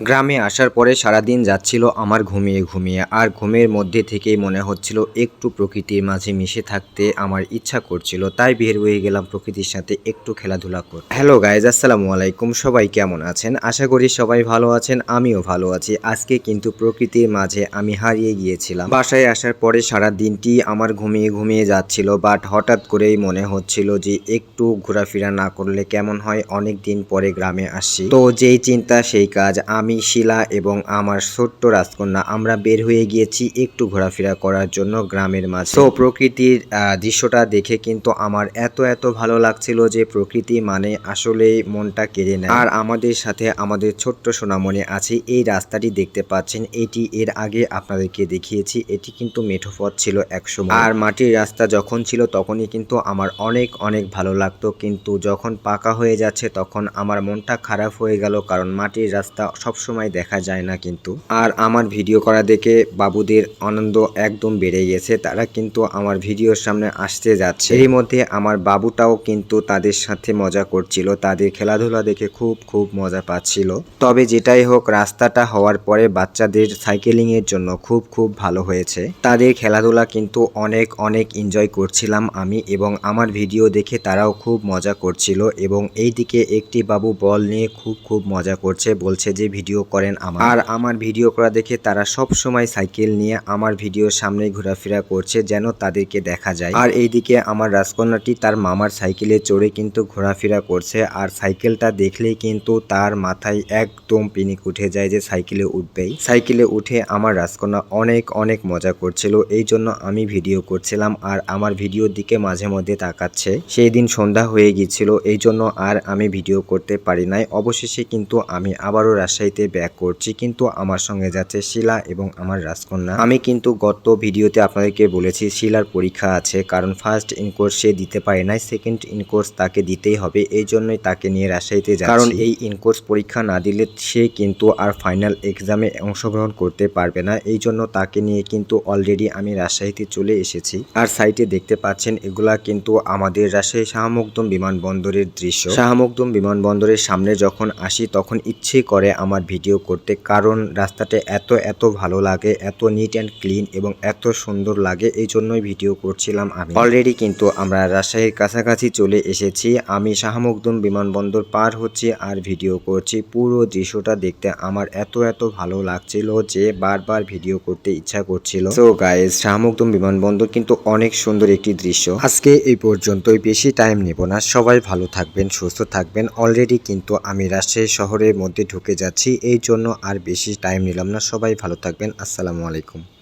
গ্রামে আসার পরে সারাদিন যাচ্ছিল আমার ঘুমিয়ে ঘুমিয়ে, আর ঘুমের মধ্যে থেকেই মনে হচ্ছিল একটু প্রকৃতির মাঝে মিশে থাকতে আমার ইচ্ছা করছিল। তাই বের হয়ে গেলাম প্রকৃতির সাথে একটু খেলাধুলা করতে হ্যালো গাইজ, আসসালামু আলাইকুম। সবাই কেমন আছেন? আশা করি সবাই ভালো আছেন, আমিও ভালো আছি। আজকে কিন্তু প্রকৃতির মাঝে আমি হারিয়ে গিয়েছিলাম। বাসায় আসার পরে সারা দিনটি আমার ঘুমিয়ে ঘুমিয়ে যাচ্ছিল, বাট হঠাৎ করেই মনে হচ্ছিল যে একটু ঘোরাফেরা না করলে কেমন হয় অনেক দিন পরে গ্রামে আসছি। তো যেই চিন্তা, সেই কাজ আমি, শিলা এবং আমার ছোট্ট রাজকন্যা, আমরা বের হয়ে গিয়েছি একটু ঘোরাফেরা করার জন্য গ্রামের মাঝে। তো প্রকৃতির দৃশ্যটা দেখে কিন্তু আমার এত এত ভালো লাগছিল যে প্রকৃতি মানে আসলেই মনটা কেড়ে নেয়। আর আমাদের সাথে আমাদের ছোট্ট সোনামণি আছে, এই রাস্তাটি দেখতে পাচ্ছেন, এটি এর আগে আপনাদেরকে দেখিয়েছি, এটি কিন্তু মেঠো পথ ছিল একসময় আর মাটির রাস্তা যখন ছিল তখনই কিন্তু আমার অনেক অনেক ভালো লাগতো, কিন্তু যখন পাকা হয়ে যাচ্ছে তখন আমার মনটা খারাপ হয়ে গেল, কারণ মাটির রাস্তা সবসময় দেখা যায় না কিন্তু। আর আমার ভিডিও করা দেখে বাবুদের আনন্দ একদম বেড়ে গেছে, তারা কিন্তু আমার ভিডিওর সামনে আসতে যাচ্ছে। এর মধ্যে আমার বাবুটাও কিন্তু তাদের সাথে মজা করছিল, তাদের খেলাধুলা দেখে খুব খুব মজা পাচ্ছিল। তবে যেটাই হোক, রাস্তাটা হওয়ার পরে বাচ্চাদের সাইকেলিং এর জন্য খুব খুব ভালো হয়েছে। তাদের খেলাধুলা কিন্তু অনেক অনেক এনজয় করছিলাম আমি এবং আমার ভিডিও দেখে তারাও খুব মজা করছিল এবং এইদিকে একটি বাবু বল নিয়ে খুব খুব মজা করছে, বলছে যে ভিডিও করেন আমার। আর আমার ভিডিও করা দেখে তারা সব সময় সাইকেল নিয়ে আমার ভিডিওর সামনে ঘোরাফেরা করছে যেন তাদেরকে দেখা যায়। আর এইদিকে আমার রাজকন্যাটি তার মামার সাইকেলে চড়ে কিন্তু ঘোরাফেরা করছে আর সাইকেলটা দেখলেই কিন্তু তার মাথায় একদম পিনিক উঠে যায় যে সাইকেলে উঠবেই। সাইকেলে উঠে আমার রাজকন্যা অনেক অনেক মজা করছিল, এই জন্য আমি ভিডিও করছিলাম আর আমার ভিডিওর দিকে মাঝে মধ্যে তাকাচ্ছে। সেই দিন সন্ধ্যা হয়ে গিয়েছিল, এই জন্য আর আমি ভিডিও করতে পারি নাই। অবশেষে কিন্তু আমি আবারও রাজশাহীতে ব্যাক করছি কিন্তু আমার সঙ্গে যাচ্ছে শিলা এবং আমার রাজকন্যা। আমি কিন্তু গত ভিডিওতে আপনাদেরকে বলেছি শিলার পরীক্ষা আছে কারণ ফার্স্ট ইনকোর্স সে দিতে পারে নাই সেকেন্ড ইনকোর্স তাকে দিতেই হবে এই জন্যই তাকে নিয়ে রাজশাহীতে যাচ্ছি। কারণ এই ইনকোর্স পরীক্ষা না দিলে সে কিন্তু আর ফাইনাল এক্সামে অংশগ্রহণ করতে পারবে না এই জন্য তাকে নিয়ে কিন্তু অলরেডি আমি রাজশাহীতে চলে এসেছি। আর সাইটে দেখতে পাচ্ছেন এগুলা কিন্তু আমাদের রাজশাহী শাহমুকদম বিমানবন্দরের দৃশ্য। শাহমুকদম বিমানবন্দরের সামনে যখন আসি তখন ইচ্ছে করে আমার ভিডিও করতে, কারণ রাস্তাটা এত এত ভালো লাগে, এত নিট অ্যান্ড ক্লিন এবং এত সুন্দর লাগে, এই জন্যই ভিডিও করছিলাম আমি। অলরেডি কিন্তু আমরা রাজশাহীর কাছাকাছি চলে এসেছি। আমি শাহমুকদম বিমানবন্দর পার হচ্ছি আর ভিডিও করছি। পুরো দৃশ্যটা দেখতে আমার এত এত ভালো লাগছিল যে বারবার ভিডিও করতে ইচ্ছা করছিল। সো গাইস শাহমুকদম বিমানবন্দর কিন্তু অনেক সুন্দর একটি দৃশ্য। আজকে এই পর্যন্তই, বেশি টাইম নেব না। সবাই ভালো থাকবেন, সুস্থ থাকবেন। অলরেডি কিন্তু আমি রাজশাহী শহরের মধ্যে ঢুকে যাচ্ছি। এই জন্য আর বেশি টাইম নিলাম না। সবাই ভালো থাকবেন। আসসালামু আলাইকুম।